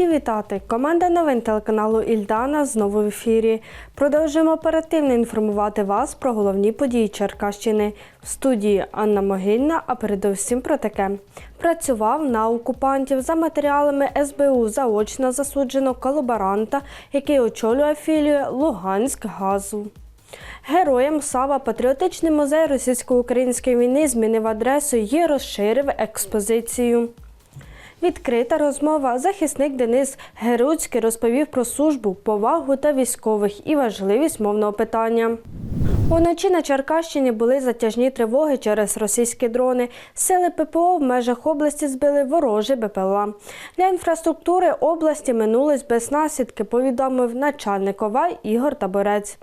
Раді вітати! Команда новин телеканалу Ільдана знову в ефірі. Продовжуємо оперативно інформувати вас про головні події Черкащини. В студії Анна Могильна, а передовсім про таке. Працював на окупантів за матеріалами СБУ заочно засуджено колаборанта, який очолює філію Луганськ газу. Героям Сава патріотичний музей російсько-української війни змінив адресу і розширив експозицію. Відкрита розмова. Захисник Денис Геруцький розповів про службу, повагу та військових і важливість мовного питання. Уночі на Черкащині були затяжні тривоги через російські дрони. Сили ППО в межах області збили ворожі БПЛА. Для інфраструктури області минулись без наслідки, повідомив начальник ОВА Ігор Таборець.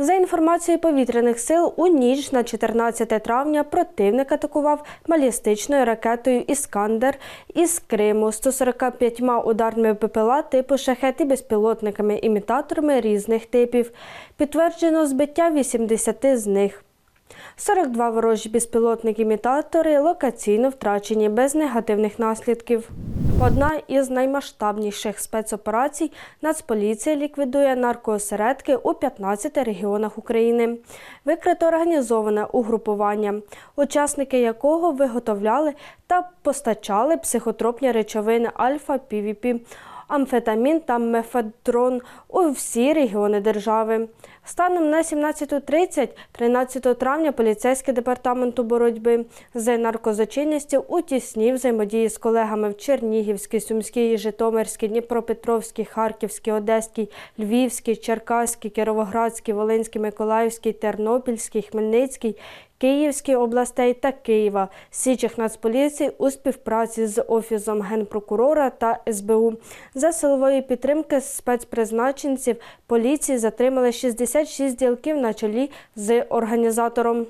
За інформацією повітряних сил, у ніч на 14 травня противник атакував балістичною ракетою Іскандер із Криму 145 ударними ППЛА типу шахет і безпілотниками-імітаторами різних типів. Підтверджено збиття 80 з них. 42 ворожі безпілотники-імітатори локаційно втрачені без негативних наслідків. Одна із наймасштабніших спецоперацій Нацполіція ліквідує наркоосередки у 15 регіонах України. Викрито організоване угрупування, учасники якого виготовляли та постачали психотропні речовини альфа пвп амфетамін та мефедрон у всі регіони держави. Станом на 17.30 13 травня поліцейський департаменту боротьби з наркозачинністю у тісній взаємодії з колегами в Чернігівській, Сумській, Житомирській, Дніпропетровській, Харківській, Одеській, Львівській, Черкаській, Кіровоградській, Волинській, Миколаївській, Тернопільській, Хмельницькій, Київській областей та Києва, Січих Нацполіції у співпраці з Офісом Генпрокурора та СБУ. За силової підтримки спецпризначенців поліції затримали 66 ділків на чолі з організатором.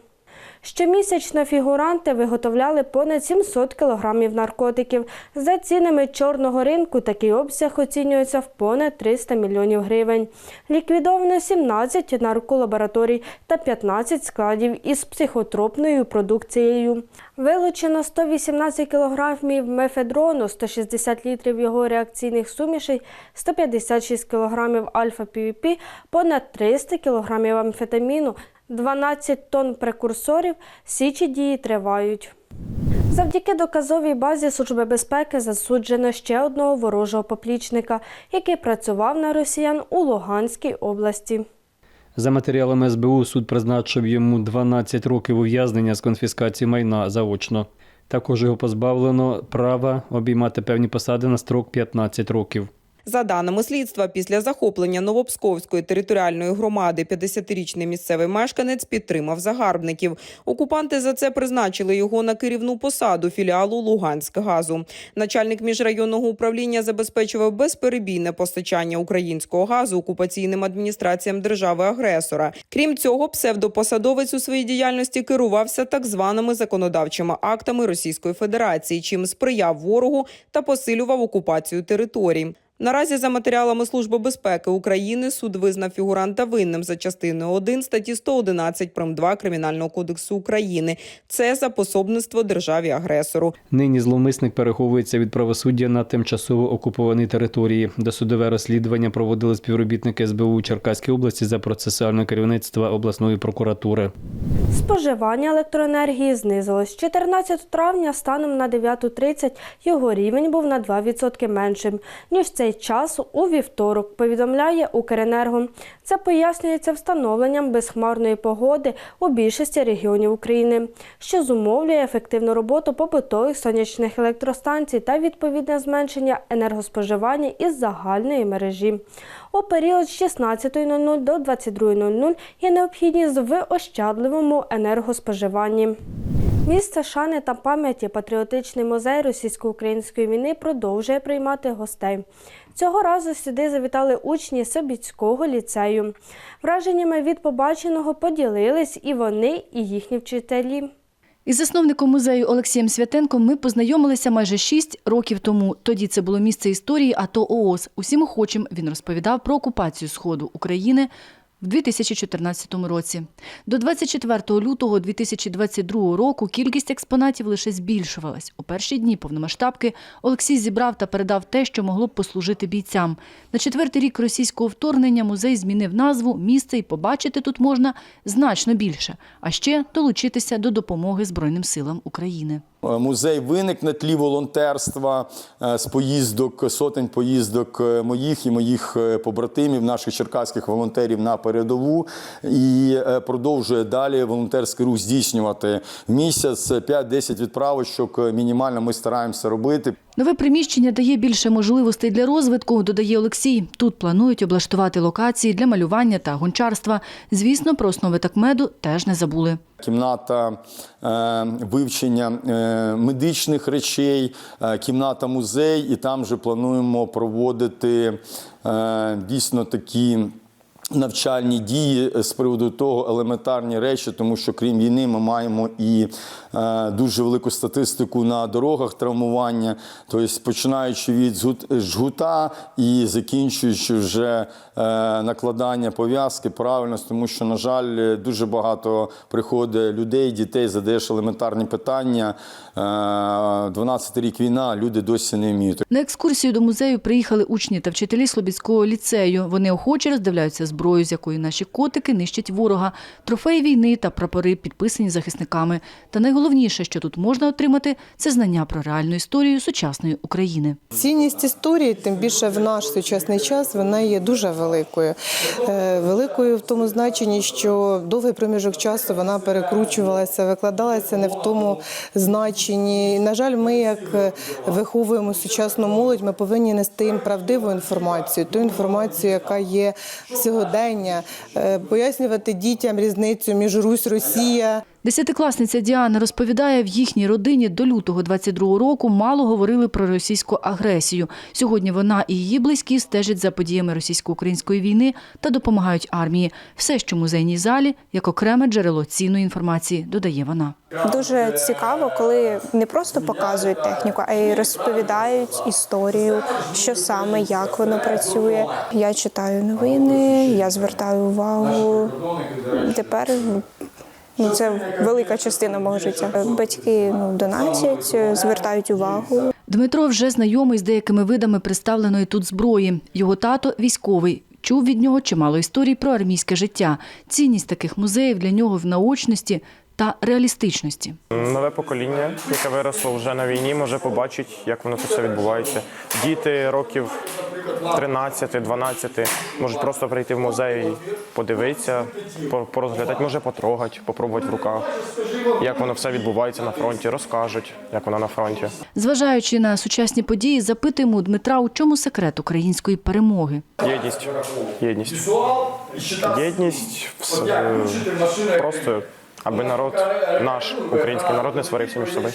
Щомісячно фігуранти виготовляли понад 700 кілограмів наркотиків. За цінами чорного ринку такий обсяг оцінюється в понад 300 мільйонів гривень. Ліквідовано 17 нарколабораторій та 15 складів із психотропною продукцією. Вилучено 118 кілограмів мефедрону, 160 літрів його реакційних сумішей, 156 кілограмів альфа-пвп, понад 300 кілограмів амфетаміну, 12 тонн прекурсорів, січі дії тривають. Завдяки доказовій базі Служби безпеки засуджено ще одного ворожого поплічника, який працював на росіян у Луганській області. За матеріалами СБУ суд призначив йому 12 років ув'язнення з конфіскації майна заочно. Також його позбавлено права обіймати певні посади на строк 15 років. За даними слідства, після захоплення Новопсковської територіальної громади 50-річний місцевий мешканець підтримав загарбників. Окупанти за це призначили його на керівну посаду філіалу Луганськгазу. Начальник міжрайонного управління забезпечував безперебійне постачання українського газу окупаційним адміністраціям держави-агресора. Крім цього, псевдопосадовець у своїй діяльності керувався так званими законодавчими актами Російської Федерації, чим сприяв ворогу та посилював окупацію територій. Наразі за матеріалами Служби безпеки України суд визнав фігуранта винним за частиною 1 статті 111 прим. 2 Кримінального кодексу України. Це за пособництво державі агресору. Нині зловмисник переховується від правосуддя на тимчасово окупованій території. Досудове розслідування проводили співробітники СБУ у Черкаській області за процесуальне керівництва обласної прокуратури. Споживання електроенергії знизилось. 14 травня станом на 9.30 його рівень був на 2% меншим, ніж цей час у вівторок, повідомляє Укренерго. Це пояснюється встановленням безхмарної погоди у більшості регіонів України, що зумовлює ефективну роботу побутових сонячних електростанцій та відповідне зменшення енергоспоживання із загальної мережі. У період з 16.00 до 22.00 є необхідність в ощадливому енергоспоживанні. Місце шани та пам'яті Патріотичний музей російсько-української війни продовжує приймати гостей. Цього разу сюди завітали учні Собіцького ліцею. Враженнями від побаченого поділились і вони, і їхні вчителі. Із засновником музею Олексієм Святенком ми познайомилися майже шість років тому. Тоді це було місце історії АТО ООС. Усім охочим він розповідав про окупацію Сходу України в 2014 році. До 24 лютого 2022 року кількість експонатів лише збільшувалась. У перші дні повномасштабки Олексій зібрав та передав те, що могло б послужити бійцям. На четвертий рік російського вторгнення музей змінив назву, місце і побачити тут можна значно більше, а ще долучитися до допомоги Збройним силам України. Е, Музей виник на тлі волонтерства е, з поїздок, сотень поїздок е, моїх і моїх побратимів, наших черкаських волонтерів на передову, і продовжує далі волонтерський рух здійснювати в місяць 5-10 відправочок. Мінімально ми стараємося робити. Нове приміщення дає більше можливостей для розвитку, додає Олексій. Тут планують облаштувати локації для малювання та гончарства. Звісно, про основи такмеду теж не забули. Кімната е, вивчення е, медичних речей, е, кімната музей, і там же плануємо проводити дійсно такі. Навчальні дії з приводу того елементарні речі, тому що крім війни ми маємо і е, дуже велику статистику на дорогах травмування, тобто починаючи від жгута і закінчуючи вже е, накладання пов'язки, правильно, тому що, на жаль, дуже багато приходить людей, дітей, задаєш елементарні питання. Е, 12 рік війна, люди досі не вміють. На екскурсію до музею приїхали учні та вчителі Слобідського ліцею. Вони охоче роздивляються зброю, з якої наші котики нищать ворога, трофеї війни та прапори, підписані захисниками. Та найголовніше, що тут можна отримати, це знання про реальну історію сучасної України. Цінність історії, тим більше в наш сучасний час, вона є дуже великою. Е, Великою в тому значенні, що довгий проміжок часу вона перекручувалася, викладалася не в тому значенні. На жаль, ми, як е, виховуємо сучасну молодь, ми повинні нести їм правдиву інформацію, ту інформацію, яка є сьогодення, е, пояснювати дітям різницю між Русь, Росія. Десятикласниця Діана розповідає, в їхній родині до лютого 22-го року мало говорили про російську агресію. Сьогодні вона і її близькі стежать за подіями російсько-української війни та допомагають армії. Все, що в музейній залі, як окреме джерело цінної інформації, додає вона. Дуже цікаво, коли не просто показують техніку, а й розповідають історію, що саме, як воно працює. Я читаю новини, я звертаю увагу. Тепер ну, це велика частина мого життя. Батьки ну, донатять, звертають увагу. Дмитро вже знайомий з деякими видами представленої тут зброї. Його тато військовий. Чув від нього чимало історій про армійське життя. Цінність таких музеїв для нього в наочності та реалістичності. Нове покоління, яке виросло вже на війні, може побачити, як воно це все відбувається. Діти років 13-12 можуть просто прийти в музей, подивитися, порозглядати, може потрогати, попробувати в руках, як воно все відбувається на фронті, розкажуть, як воно на фронті. Зважаючи на сучасні події, запитуємо у Дмитра, у чому секрет української перемоги. Єдність. Єдність. Єдність просто, аби народ, наш український народ не сварився між собою.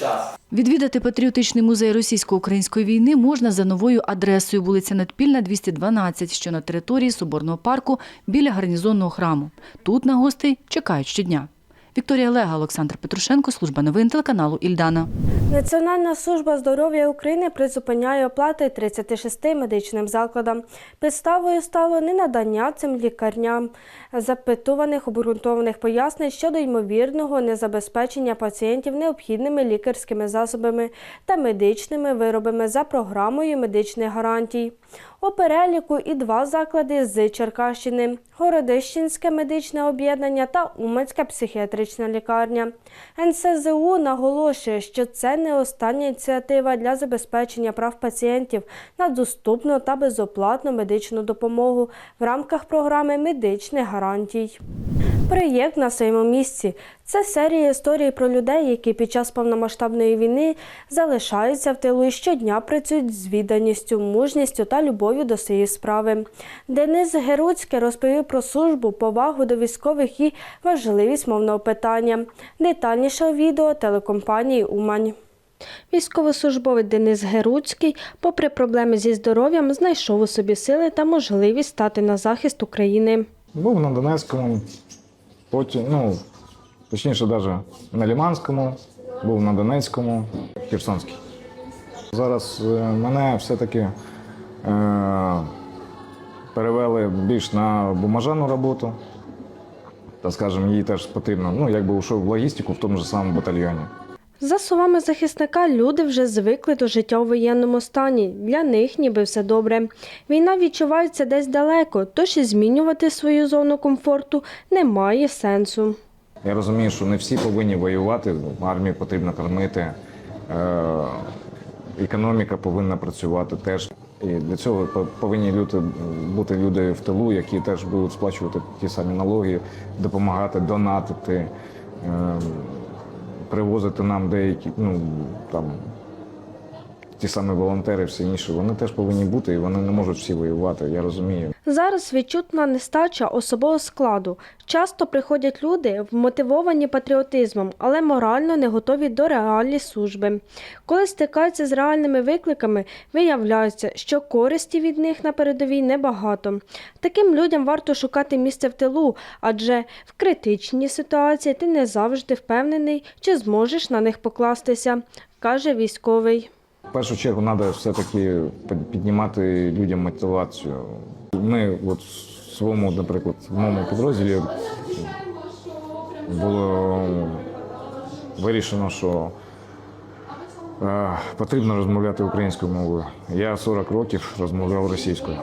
Відвідати патріотичний музей російсько-української війни можна за новою адресою вулиця Надпільна, 212, що на території Соборного парку біля гарнізонного храму. Тут на гостей чекають щодня. Вікторія Лега, Олександр Петрушенко, служба новин телеканалу Ільдана. Національна служба здоров'я України призупиняє оплати 36 медичним закладам. Підставою стало ненадання цим лікарням запитуваних обґрунтованих пояснень щодо ймовірного незабезпечення пацієнтів необхідними лікарськими засобами та медичними виробами за програмою медичних гарантій. У переліку і два заклади з Черкащини: Городищенське медичне об'єднання та Уманська психіатрична лікарня. НСЗУ наголошує, що це не остання ініціатива для забезпечення прав пацієнтів на доступну та безоплатну медичну допомогу в рамках програми медичних гарантій. Проєкт на своєму місці це серія історій про людей, які під час повномасштабної війни залишаються в тилу і щодня працюють з відданістю, мужністю та любов'ю до своєї справи. Денис Геруцький розповів про службу, повагу до військових і важливість мовного питання. Детальніше у відео телекомпанії Умань. Військовослужбовець Денис Геруцький, попри проблеми зі здоров'ям, знайшов у собі сили та можливість стати на захист України. Був на Донецькому, потім, ну, точніше, навіть на Ліманському, був на Донецькому, Херсонській. Зараз е, мене все-таки е, перевели більш на бумажану роботу. Та, скажімо, їй теж потрібно, ну, якби ушов в логістику в тому ж самому батальйоні. За словами захисника, люди вже звикли до життя у воєнному стані. Для них ніби все добре. Війна відчувається десь далеко, тож і змінювати свою зону комфорту немає сенсу. Я розумію, що не всі повинні воювати, армію потрібно кормити, е, економіка повинна працювати теж. І для цього повинні люди, бути люди в тилу, які теж будуть сплачувати ті самі налоги, допомагати, донатити, е, привозити нам деякі, ну там ті самі волонтери, всі інші, вони теж повинні бути, і вони не можуть всі воювати. Я розумію. Зараз відчутна нестача особового складу. Часто приходять люди, вмотивовані патріотизмом, але морально не готові до реалій служби. Коли стикаються з реальними викликами, виявляється, що користі від них на передовій небагато. Таким людям варто шукати місце в тилу, адже в критичній ситуації ти не завжди впевнений, чи зможеш на них покластися, каже військовий. В першу чергу треба все-таки піднімати людям мотивацію. Ми от в своєму, наприклад, в моєму підрозділі було вирішено, що е, потрібно розмовляти українською мовою. Я 40 років розмовляв російською.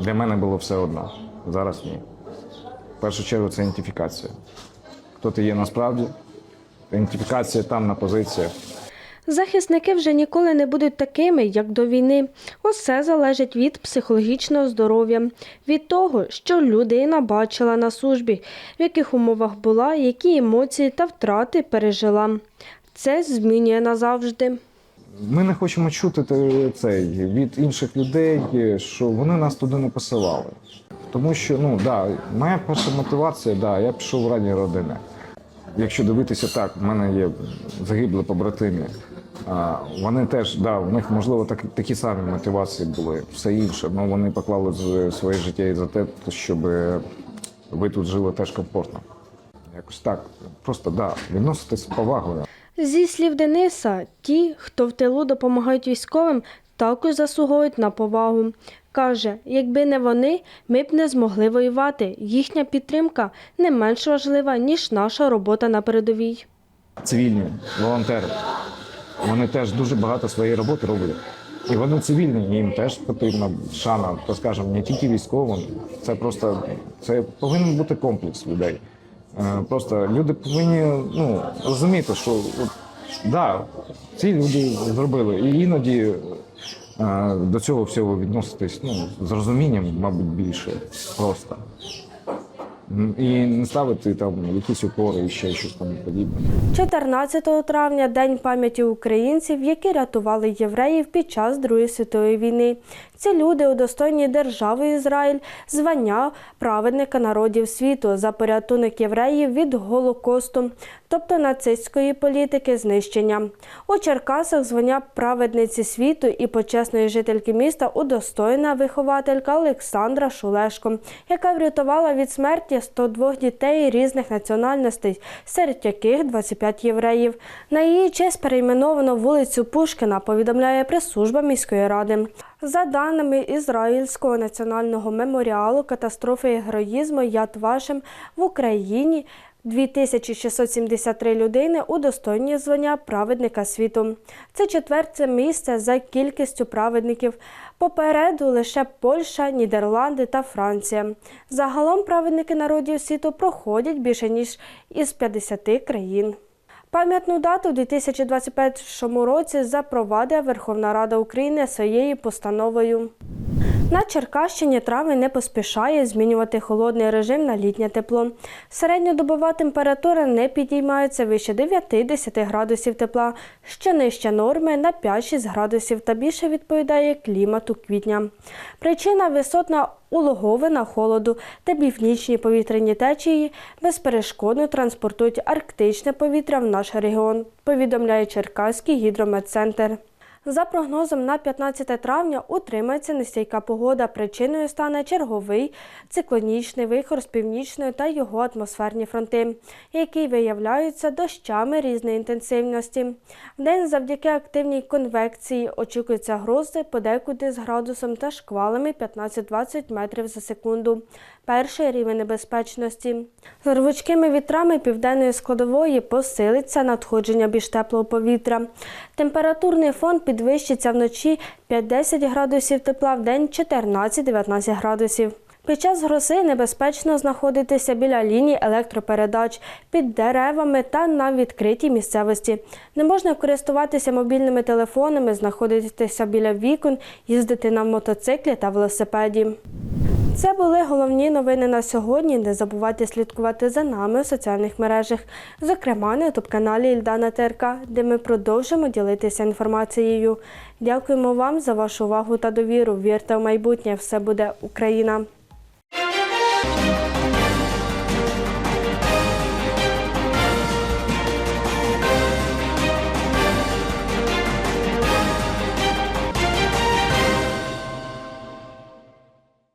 Для мене було все одно. Зараз ні. В першу чергу це ідентифікація. Хто ти є насправді? Ідентифікація там на позиціях. Захисники вже ніколи не будуть такими, як до війни. Усе залежить від психологічного здоров'я, від того, що людина бачила на службі, в яких умовах була, які емоції та втрати пережила. Це змінює назавжди. Ми не хочемо чути цей від інших людей, що вони нас туди не посилали. Тому що, ну да, моя перша мотивація, да, я пішов в раді родини. Якщо дивитися так, в мене є загиблі побратимі. Вони теж, да, у них можливо так, такі самі мотивації були, все інше. але вони поклали своє життя і за те, щоб ви тут жили теж комфортно. Якось так. Просто да, відноситись з повагою. Зі слів Дениса, ті, хто в тилу допомагають військовим, також заслуговують на повагу. Каже, якби не вони, ми б не змогли воювати. Їхня підтримка не менш важлива, ніж наша робота на передовій. цивільні волонтери. Вони теж дуже багато своєї роботи роблять. І вони цивільні, їм теж потрібна шана, то скажемо, не тільки військовим. Це просто це повинен бути комплекс людей. Е, Просто люди повинні ну, розуміти, що от, да, ці люди зробили. І іноді е, до цього всього відноситись ну, з розумінням, мабуть, більше просто. І не ставити там якісь упори і ще щось там подібне. 14 травня День пам'яті українців, які рятували євреїв під час Другої світової війни. Ці люди удостоєні держави Ізраїль звання праведника народів світу за порятунок євреїв від Голокосту, тобто нацистської політики знищення. У Черкасах звання праведниці світу і почесної жительки міста удостоєна вихователька Олександра Шулешко, яка врятувала від смерті 102 дітей різних національностей, серед яких 25 євреїв. На її честь перейменовано вулицю Пушкіна, повідомляє прес-служба міської ради. За даними Ізраїльського національного меморіалу катастрофи і героїзму Яд Вашем в Україні 2673 людини удостоєні звання праведника світу. Це четверте місце за кількістю праведників. Попереду лише Польща, Нідерланди та Франція. Загалом праведники народів світу проходять більше ніж із 50 країн. Пам'ятну дату в 2021 році запровадила Верховна Рада України своєю постановою. На Черкащині травень не поспішає змінювати холодний режим на літнє тепло. Середньодобова температура не підіймається вище 9-10 градусів тепла, що нижче норми на 5-6 градусів та більше відповідає клімату квітня. Причина висотна улоговина холоду та північні повітряні течії безперешкодно транспортують арктичне повітря в наш регіон, повідомляє Черкаський гідрометцентр. За прогнозом на 15 травня утримається нестійка погода. Причиною стане черговий циклонічний вихор з північної та його атмосферні фронти, які виявляються дощами різної інтенсивності. Вдень завдяки активній конвекції очікуються грози подекуди з градусом та шквалами 15-20 метрів за секунду. Перший рівень небезпечності. З рвучкими вітрами південної складової посилиться надходження більш теплого повітря. Температурний фон підвищиться вночі 5-10 градусів тепла, в день 14-19 градусів. Під час грози небезпечно знаходитися біля ліній електропередач, під деревами та на відкритій місцевості. Не можна користуватися мобільними телефонами, знаходитися біля вікон, їздити на мотоциклі та велосипеді. Це були головні новини на сьогодні. Не забувайте слідкувати за нами у соціальних мережах, зокрема на ютуб-каналі Ільдана ТРК, де ми продовжимо ділитися інформацією. Дякуємо вам за вашу увагу та довіру. Вірте в майбутнє, все буде Україна! Thank you.